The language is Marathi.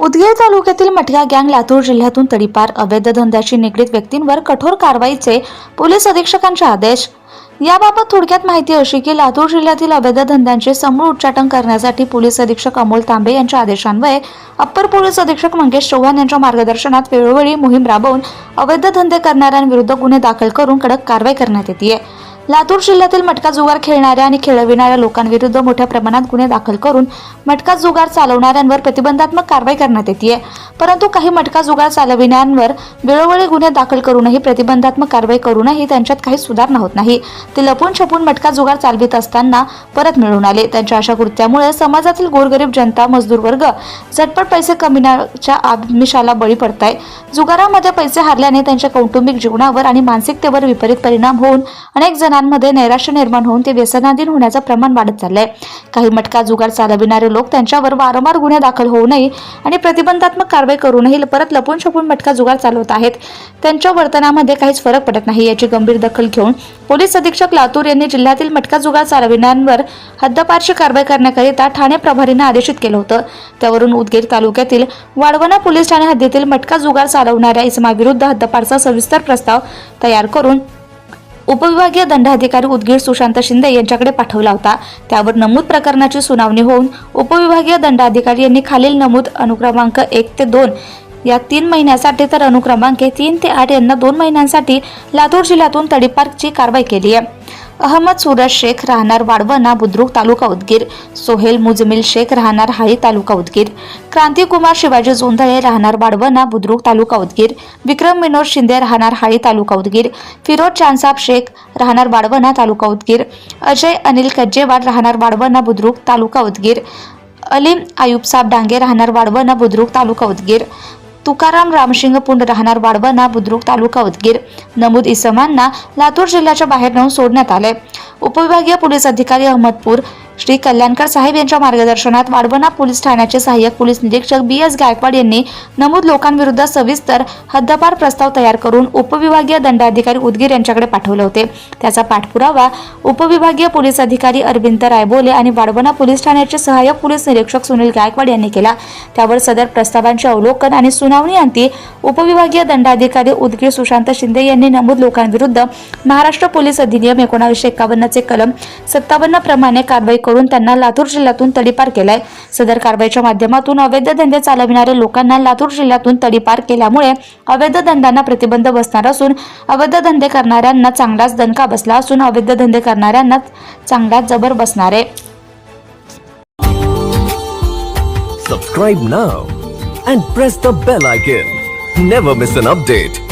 उदगीर तालुक्यातील मठिया गँग लातूर जिल्ह्यातून तडीपार अवैध धंद्याशी निगडीत व्यक्तींवर कठोर कारवाईचे पोलीस अधीक्षकांचे आदेश. याबाबत थोडक्यात माहिती अशी की लातूर जिल्ह्यातील अवैध धंद्यांचे समूळ उच्चाटन करण्यासाठी पोलीस अधीक्षक अमोल तांबे यांच्या आदेशान्वये अप्पर पोलीस अधीक्षक मंगेश चव्हाण यांच्या मार्गदर्शनात वेळोवेळी मोहीम राबवून अवैध धंदे करणाऱ्यांविरुद्ध गुन्हे दाखल करून कडक कारवाई करण्यात येते लातूर जिल्ह्यातील मटका जुगार खेळणाऱ्या आणि खेळविणाऱ्या लोकांविरुद्ध मोठ्या प्रमाणात गुन्हे दाखल करून मटका जुगार चालवणाऱ्यांवर प्रतिबंधात्मक कारवाई करण्यात येते परंतु काही मटका जुगार चालविणाऱ्यांवर वेळोवेळी गुन्हे दाखल करूनही प्रतिबंधात्मक कारवाई करूनही त्यांच्यात काही सुधारणा होत नाही. ते लपून छपून मटका जुगार चालवित असताना परत मिळून आले. त्यांच्या अशा कृत्यामुळे समाजातील गोरगरीब जनता मजदूर वर्ग झटपट पैसे कमिण्याच्या आमिषाला बळी पडताय. जुगारामध्ये पैसे हरल्याने त्यांच्या कौटुंबिक जीवनावर आणि मानसिकतेवर विपरीत परिणाम होऊन अनेक जण जणांमध्ये नैराश्य निर्माण होऊन ते व्यसनाधीन होण्याचं प्रमाण वाढत चाललंय. काही मटका जुगार चालविणारे लोक त्यांच्यावर वारंवार गुन्हे दाखल होऊ नये आणि प्रतिबंधात्मक कारवाई करूनही परत लपून छपून मटका जुगार चालवत आहेत. त्यांच्या वर्तनामध्ये काहीच फरक पडत नाही याची गंभीर दखल घेऊन पोलीस अधीक्षक लातूर यांनी जिल्ह्यातील मटका जुगार चालविणाऱ्यांवर हद्दपारची कारवाई करण्याकरिता ठाणे प्रभारीने आदेशित केलं होतं. त्यावरून उदगीर तालुक्यातील वाडवणा पोलीस ठाणे हद्दीतील मटका जुगार चालवणाऱ्या इसमाविरुद्ध हद्दपारचा सविस्तर प्रस्ताव तयार करून उपविभागीय दंडाधिकारी उदगीर सुशांत शिंदे यांच्याकडे पाठवला होता. त्यावर नमूद प्रकरणाची सुनावणी होऊन उपविभागीय दंडाधिकारी यांनी खालील नमूद अनुक्रमांक एक ते दोन या तीन महिन्यासाठी तर अनुक्रमांक तीन ते आठ यांना दोन महिन्यांसाठी लातूर जिल्ह्यातून तडीपारची कारवाई केली आहे. अहमद सूरज शेख राहणार वाडवणा बुद्रुक तालुका उदगीर. सोहेल मुजमिल शेख राहणार हाळी तालुका उदगीर. क्रांतिकुमार शिवाजी जोंधळे राहणार वाडवणा बुद्रुक तालुका उदगीर. विक्रम विनोद शिंदे राहणार हाळी तालुका उदगीर. फिरोज चांदसाब शेख राहणार वाडवणा तालुका उदगीर. अजय अनिल कज्जेवाड राहणार वाडवणा बुद्रुक तालुका उदगीर. अलीम आयुबसाब डांगे राहणार वाडवणा बुद्रुक तालुका उदगीर. तुकाराम रामशिंग पुंड राहणार वाडवणा बुद्रुक तालुका उदगीर. नमूद इसमांना लातूर जिल्ह्याच्या बाहेर नेऊन सोडण्यात आले. उपविभागीय पोलीस अधिकारी अहमदपूर श्री कल्याणकर साहेब यांच्या मार्गदर्शनात वाडवणा पोलीस ठाण्याचे सहाय्यक पोलीस निरीक्षक बी एस गायकवाड यांनी नमूद लोकांविरुद्ध सविस्तर हद्दपार प्रस्ताव तयार करून उपविभागीय दंडाधिकारी उदगीर यांच्याकडे पाठवले होते. त्याचा पाठपुरावा उपविभागीय पोलीस अधिकारी अरविंद रायबोले आणि वाडवणा पोलीस ठाण्याचे सहाय्यक पोलीस निरीक्षक सुनील गायकवाड यांनी केला. त्यावर सदर प्रस्तावांचे अवलोकन आणि सुनावणी अंती उपविभागीय दंडाधिकारी उदगीर सुशांत शिंदे यांनी नमूद लोकांविरुद्ध महाराष्ट्र पोलीस अधिनियम एकोणावीसशे एकावन्नचे कलम सत्तावन्न प्रमाणे कारवाई करून त्यांना लातूर जिल्ह्यातून तडीपार केलाय सदर कारवाईच्या माध्यमातून अवैध धंदे चालविणाऱ्या लोकांना लातूर जिल्ह्यातून तडीपार केल्यामुळे अवैध धंद्यांना प्रतिबंध बसणार असून अवैध धंदे करणाऱ्यांना चांगलाच दणका बसला असून अवैध धंदे करणाऱ्यांना चांगलाच जबर बसणार आहे Subscribe now and press the bell icon. Never miss an update.